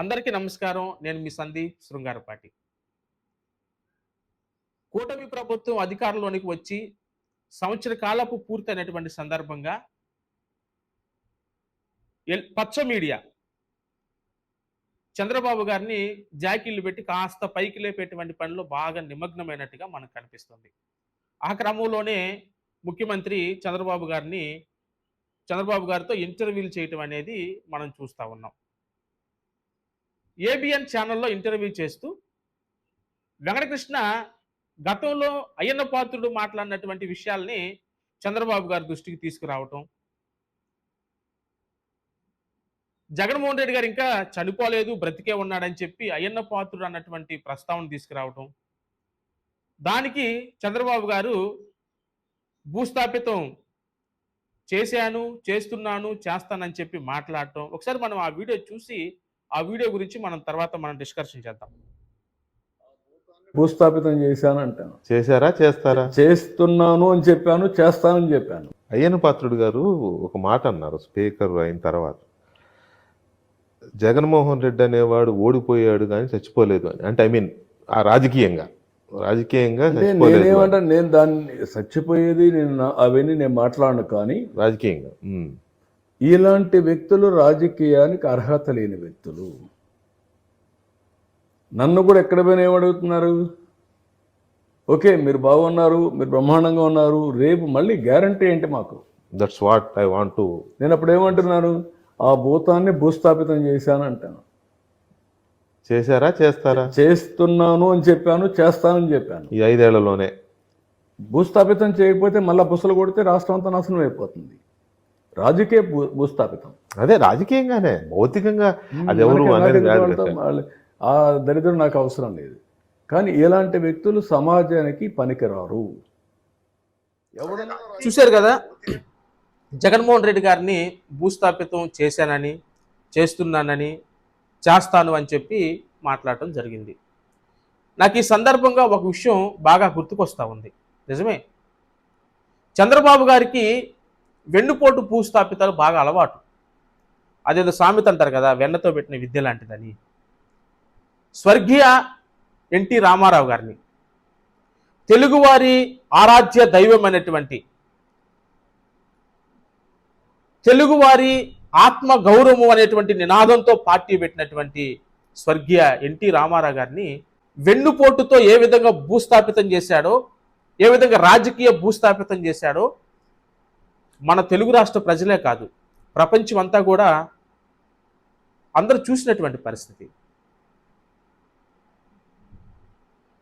అందరికీ నమస్కారం. నేను మీ సందీప్ శృంగారపాటి. కూటమి ప్రభుత్వం అధికారంలోనికి వచ్చి సంవత్సర కాలపు పూర్తయినటువంటి సందర్భంగా పచ్చ మీడియా చంద్రబాబు గారిని జాకీలు పెట్టి కాస్త పైకి లేపేటువంటి పనిలో బాగా నిమగ్నమైనట్టుగా మనకు కనిపిస్తుంది. ఆ క్రమంలోనే ముఖ్యమంత్రి చంద్రబాబు గారిని చంద్రబాబు గారితో ఇంటర్వ్యూలు చేయటం అనేది మనం చూస్తూ ఉన్నాం. ఏబిఎన్ ఛానల్లో ఇంటర్వ్యూ చేస్తూ వెంకటకృష్ణ గతంలో అయ్యన్న పాత్రుడు మాట్లాడినటువంటి విషయాల్ని చంద్రబాబు గారి దృష్టికి తీసుకురావటం జగన్మోహన్ రెడ్డి గారు ఇంకా చనిపోలేదు బ్రతికే ఉన్నాడని చెప్పి అయ్యన్న పాత్రుడు అన్నటువంటి ప్రస్తావన తీసుకురావటం దానికి చంద్రబాబు గారు భూస్థాపితం చేశాను చేస్తున్నాను చేస్తానని చెప్పి మాట్లాడటం ఒకసారి మనం ఆ వీడియో చూసి ఆ వీడియో గురించి మనం తర్వాత మనం డిస్కషన్ చేద్దాం. భూస్థాపితం చేశాను అంటాను. చేశారా? చేస్తారా? చేస్తున్నాను అని చెప్పాను చేస్తానని చెప్పాను. అయ్యన్న పాత్రుడు గారు ఒక మాట అన్నారు స్పీకర్ అయిన తర్వాత. జగన్మోహన్ రెడ్డి అనేవాడు ఓడిపోయాడు కానీ చచ్చిపోలేదు అని. అంటే ఐ మీన్ ఆ రాజకీయంగా. రాజకీయంగా. నేనేమంటా నేను దాన్ని చచ్చిపోయేది నేను అవన్నీ నేను మాట్లాడను కానీ రాజకీయంగా. ఇలాంటి వ్యక్తులు రాజకీయానికి అర్హత లేని వ్యక్తులు. నన్ను కూడా ఎక్కడ పోయినా ఏమడుగుతున్నారు ఓకే మీరు బాగున్నారు మీరు బ్రహ్మాండంగా ఉన్నారు రేపు మళ్ళీ గ్యారంటీ ఏంటి మాకు? That's what I want to నేను అప్పుడు ఏమంటున్నాను ఆ భూతాన్ని భూస్థాపితం చేశాను అంటాను. చేశారా చేస్తారా? చేస్తున్నాను అని చెప్పాను చేస్తానని చెప్పాను. ఈ ఐదేళ్ళలోనే. భూస్థాపితం చేయకపోతే మళ్ళా బుసలు కొడితే రాష్ట్రం అంతా నాశనం అయిపోతుంది. రాజకీయ భూ భూస్థాపితం. అదే రాజకీయంగానే భౌతికంగా అది ఎవరు ఆ దరిద్రం నాకు అవసరం లేదు. కానీ ఇలాంటి వ్యక్తులు సమాజానికి పనికిరారు. ఎవడన్నా చూశారు కదా? జగన్మోహన్ రెడ్డి గారిని భూస్థాపితం చేశానని చేస్తున్నానని చేస్తాను అని చెప్పి మాట్లాడటం జరిగింది. నాకు ఈ సందర్భంగా ఒక విషయం బాగా గుర్తుకొస్తా ఉంది. నిజమే? చంద్రబాబు గారికి వెన్నుపోటు భూస్థాపితాలు బాగా అలవాటు. అదేదో సామెత అంటారు కదా వెన్నతో పెట్టిన విద్య లాంటిదని. స్వర్గీయ ఎన్టీ రామారావు గారిని. తెలుగువారి ఆరాధ్య దైవం అనేటువంటి తెలుగువారి ఆత్మ గౌరవము అనేటువంటి నినాదంతో పార్టీ పెట్టినటువంటి స్వర్గీయ ఎన్టీ రామారావు గారిని వెన్నుపోటుతో ఏ విధంగా భూస్థాపితం చేశాడో ఏ విధంగా రాజకీయ భూస్థాపితం చేశాడో మన తెలుగు రాష్ట్ర ప్రజలే కాదు ప్రపంచం అంతా కూడా అందరూ చూసినటువంటి పరిస్థితి.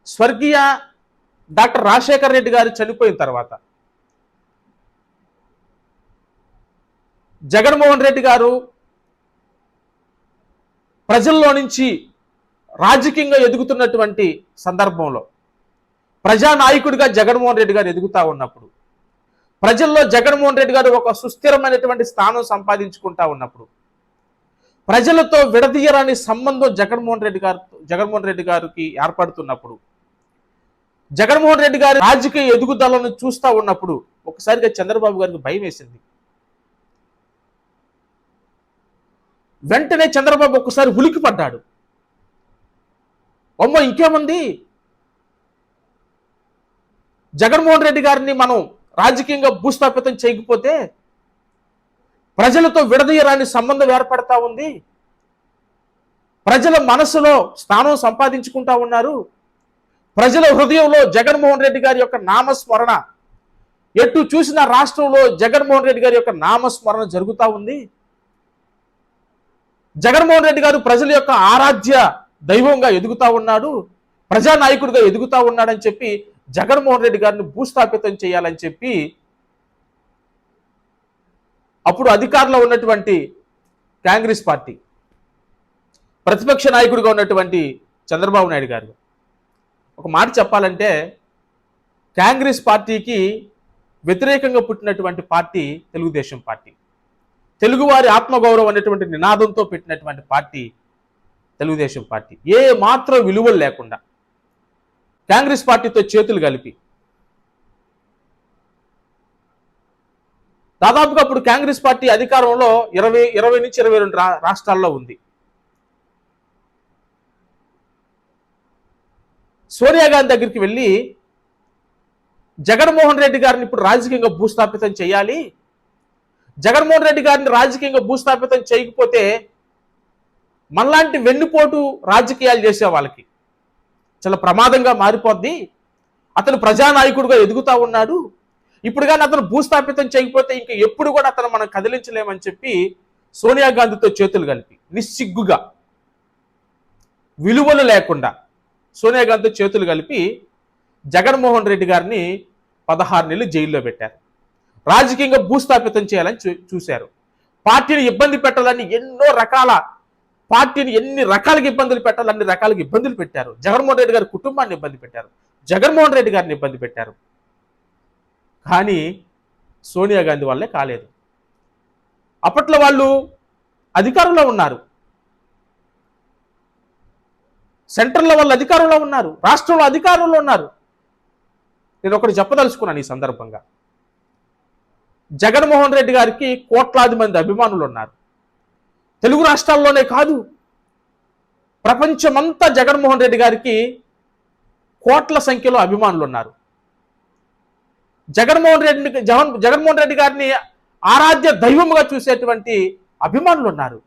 స్వర్గీయ డాక్టర్ రాజశేఖర్ రెడ్డి గారు చనిపోయిన తర్వాత జగన్మోహన్ రెడ్డి గారు ప్రజల్లో నుంచి రాజకీయంగా ఎదుగుతున్నటువంటి సందర్భంలో ప్రజానాయకుడిగా జగన్మోహన్ రెడ్డి గారు ఎదుగుతా ఉన్నప్పుడు ప్రజల్లో జగన్మోహన్ రెడ్డి గారు ఒక సుస్థిరమైనటువంటి స్థానం సంపాదించుకుంటా ఉన్నప్పుడు ప్రజలతో విడదీయరాని సంబంధం జగన్మోహన్ రెడ్డి గారు జగన్మోహన్ రెడ్డి గారికి ఏర్పడుతున్నప్పుడు జగన్మోహన్ రెడ్డి గారి రాజకీయ ఎదుగుదలను చూస్తా ఉన్నప్పుడు ఒకసారిగా చంద్రబాబు గారికి భయం వేసింది. వెంటనే చంద్రబాబు ఒక్కసారి ఉలికి పడ్డాడు అమ్మో ఇంకేముంది? జగన్మోహన్ రెడ్డి గారిని మనం రాజకీయంగా భూస్థాపితం చేయకపోతే ప్రజలతో విడదీయరాని సంబంధం ఏర్పడతా ఉంది. ప్రజల మనసులో స్థానం సంపాదించుకుంటా ఉన్నారు. ప్రజల హృదయంలో జగన్మోహన్ రెడ్డి గారి యొక్క నామస్మరణ ఎటు చూసిన రాష్ట్రంలో జగన్మోహన్ రెడ్డి గారి యొక్క నామస్మరణ జరుగుతూ ఉంది. జగన్మోహన్ రెడ్డి గారు ప్రజల యొక్క ఆరాధ్య దైవంగా ఎదుగుతా ఉన్నాడు ప్రజానాయకుడిగా ఎదుగుతా ఉన్నాడని చెప్పి జగన్మోహన్ రెడ్డి గారిని భూస్థాపితం చేయాలని చెప్పి అప్పుడు అధికారంలో ఉన్నటువంటి కాంగ్రెస్ పార్టీ ప్రతిపక్ష నాయకుడిగా ఉన్నటువంటి చంద్రబాబు నాయుడు గారు. ఒక మాట చెప్పాలంటే కాంగ్రెస్ పార్టీకి వ్యతిరేకంగా పుట్టినటువంటి పార్టీ తెలుగుదేశం పార్టీ. తెలుగువారి ఆత్మగౌరవం అనేటువంటి నినాదంతో పెట్టినటువంటి పార్టీ తెలుగుదేశం పార్టీ. ఏ మాత్రం విలువలు లేకుండా కాంగ్రెస్ పార్టీతో చేతులు కలిపి. దాదాపుగా అప్పుడు కాంగ్రెస్ పార్టీ అధికారంలో ఇరవై ఇరవై నుంచి ఇరవై రెండు రాష్ట్రాల్లో ఉంది. సోనియా గాంధీ దగ్గరికి వెళ్ళి జగన్మోహన్ రెడ్డి గారిని ఇప్పుడు రాజకీయంగా భూస్థాపితం చేయాలి. జగన్మోహన్ రెడ్డి గారిని రాజకీయంగా భూస్థాపితం చేయకపోతే మనలాంటి వెన్నుపోటు రాజకీయాలు చేసే వాళ్ళకి చాలా ప్రమాదంగా మారిపోద్ది. అతను ప్రజానాయకుడిగా ఎదుగుతా ఉన్నాడు. ఇప్పుడు కానీ అతను భూస్థాపితం చేయకపోతే ఇంకా ఎప్పుడు కూడా అతను మనం కదిలించలేమని చెప్పి సోనియా గాంధీతో చేతులు కలిపి నిస్సిగ్గుగా విలువలు లేకుండా సోనియా గాంధీతో చేతులు కలిపి జగన్మోహన్ రెడ్డి గారిని పదహారు నెలలు జైల్లో పెట్టారు. రాజకీయంగా భూస్థాపితం చేయాలని చూ చూశారు. పార్టీని ఇబ్బంది పెట్టాలని ఎన్నో రకాల పార్టీని ఎన్ని రకాలుగా ఇబ్బందులు పెట్టాలి అన్ని రకాలుగా ఇబ్బందులు పెట్టారు. జగన్మోహన్ రెడ్డి గారి కుటుంబాన్ని ఇబ్బంది పెట్టారు. జగన్మోహన్ రెడ్డి గారిని ఇబ్బంది పెట్టారు. కానీ సోనియా గాంధీ వాళ్ళే కాలేదు. అప్పట్లో వాళ్ళు అధికారంలో ఉన్నారు. సెంట్రల్లో వాళ్ళు అధికారంలో ఉన్నారు. రాష్ట్రంలో అధికారంలో ఉన్నారు. నేను ఒకటి చెప్పదలుచుకున్నాను ఈ సందర్భంగా. జగన్మోహన్ రెడ్డి గారికి కోట్లాది మంది అభిమానులు ఉన్నారు. తెలుగు రాష్ట్రాల్లోనే కాదు. ప్రపంచమంతా జగన్మోహన్ రెడ్డి గారికి కోట్ల సంఖ్యలో అభిమానులు ఉన్నారు జగన్మోహన్ రెడ్డి జగన్ జగన్మోహన్ రెడ్డి గారిని ఆరాధ్య దైవముగా చూసేటువంటి అభిమానులు ఉన్నారు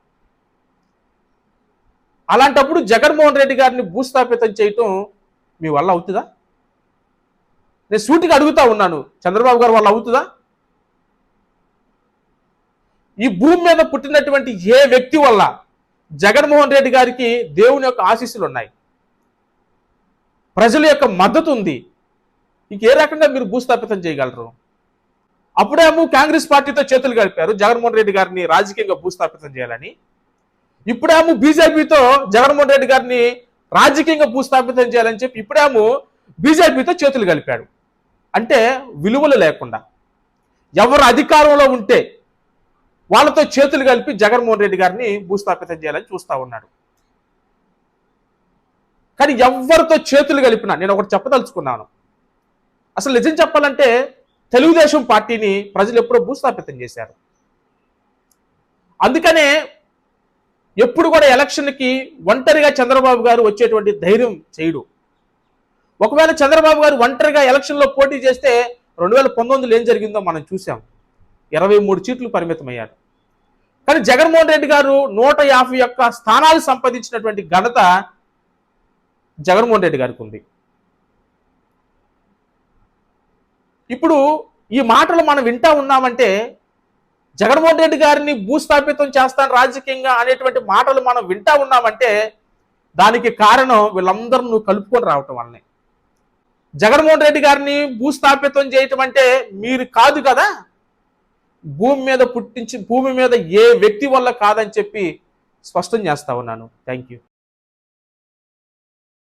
అలాంటప్పుడు జగన్మోహన్ రెడ్డి గారిని భూస్థాపితం చేయటం మీ వల్ల అవుతుందా? నేను సూటిగా అడుగుతా ఉన్నాను. చంద్రబాబు గారు వల్ల అవుతుందా? ఈ భూమి మీద పుట్టినటువంటి ఏ వ్యక్తి వల్ల జగన్మోహన్ రెడ్డి గారికి దేవుని యొక్క ఆశీస్సులు ఉన్నాయి? ప్రజల యొక్క మద్దతు ఉంది. ఇంక ఏ రకంగా మీరు భూస్థాపితం చేయగలరు? అప్పుడేమో కాంగ్రెస్ పార్టీతో చేతులు గడిపారు జగన్మోహన్ రెడ్డి గారిని రాజకీయంగా భూస్థాపితం చేయాలని. ఇప్పుడేమో బీజేపీతో జగన్మోహన్ రెడ్డి గారిని రాజకీయంగా భూస్థాపితం చేయాలని చెప్పి ఇప్పుడేమో బీజేపీతో చేతులు కలిపాడు. అంటే విలువలు లేకుండా. ఎవరు అధికారంలో ఉంటే వాళ్ళతో చేతులు కలిపి జగన్మోహన్ రెడ్డి గారిని భూస్థాపితం చేయాలని చూస్తూ ఉన్నాడు. కానీ ఎవరితో చేతులు కలిపినా నేను ఒకటి చెప్పదలుచుకున్నాను. అసలు నిజం చెప్పాలంటే తెలుగుదేశం పార్టీని ప్రజలు ఎప్పుడో భూస్థాపితం చేశారు. అందుకనే ఎప్పుడు కూడా ఎలక్షన్కి ఒంటరిగా చంద్రబాబు గారు వచ్చేటువంటి ధైర్యం చేయడు. ఒకవేళ చంద్రబాబు గారు ఒంటరిగా ఎలక్షన్లో పోటీ చేస్తే రెండు వేల పంతొమ్మిదిలో ఏం జరిగిందో మనం చూసాం ఇరవై మూడు సీట్లు పరిమితమయ్యాడు. కానీ జగన్మోహన్ రెడ్డి గారు నూట యాభై యొక్క స్థానాలు సంపాదించినటువంటి ఘనత జగన్మోహన్ రెడ్డి గారికి ఉంది. ఇప్పుడు ఈ మాటలు మనం వింటా ఉన్నామంటే జగన్మోహన్ రెడ్డి గారిని భూస్థాపితం చేస్తాను రాజకీయంగా అనేటువంటి మాటలు మనం వింటా ఉన్నామంటే దానికి కారణం వీళ్ళందరూ నువ్వు కలుపుకొని రావటం వల్లనే. జగన్మోహన్ రెడ్డి గారిని భూస్థాపితం చేయటం అంటే మీరు కాదు కదా? భూమి మీద పుట్టించి భూమి మీద ఏ వ్యక్తి వల్ల కాదని చెప్పి స్పష్టం చేస్తా ఉన్నాను. Thank you